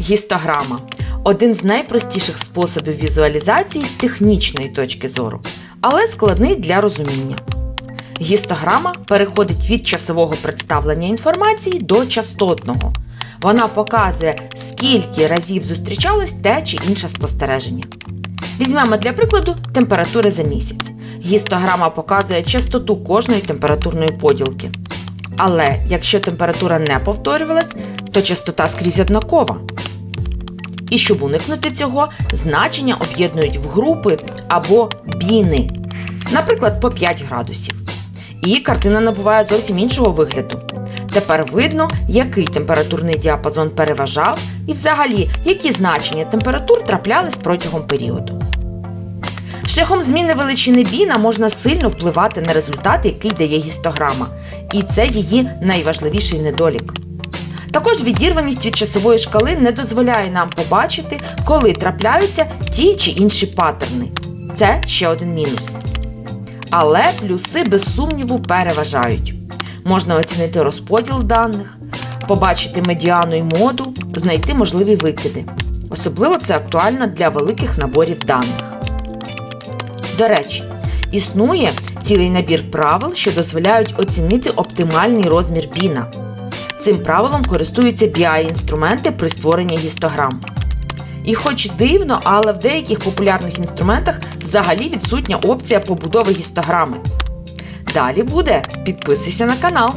Гістограма один з найпростіших способів візуалізації з технічної точки зору, але складний для розуміння. Гістограма переходить від часового представлення інформації до частотного. Вона показує, скільки разів зустрічалось те чи інше спостереження. Візьмемо для прикладу температури за місяць. Гістограма показує частоту кожної температурної поділки. Але якщо температура не повторювалась, то частота скрізь однакова. І щоб уникнути цього, значення об'єднують в групи або біни, наприклад, по 5 градусів. І картина набуває зовсім іншого вигляду. Тепер видно, який температурний діапазон переважав, і взагалі, які значення температур траплялись протягом періоду. Шляхом зміни величини біна можна сильно впливати на результат, який дає гістограма, і це її найважливіший недолік. Також відірваність від часової шкали не дозволяє нам побачити, коли трапляються ті чи інші паттерни. Це ще один мінус. Але плюси без сумніву переважають. Можна оцінити розподіл даних, побачити медіану і моду, знайти можливі викиди. Особливо це актуально для великих наборів даних. До речі, існує цілий набір правил, що дозволяють оцінити оптимальний розмір біна. Цим правилом користуються BI-інструменти при створенні гістограм. І хоч дивно, але в деяких популярних інструментах взагалі відсутня опція побудови гістограми. Далі буде підписуйся на канал.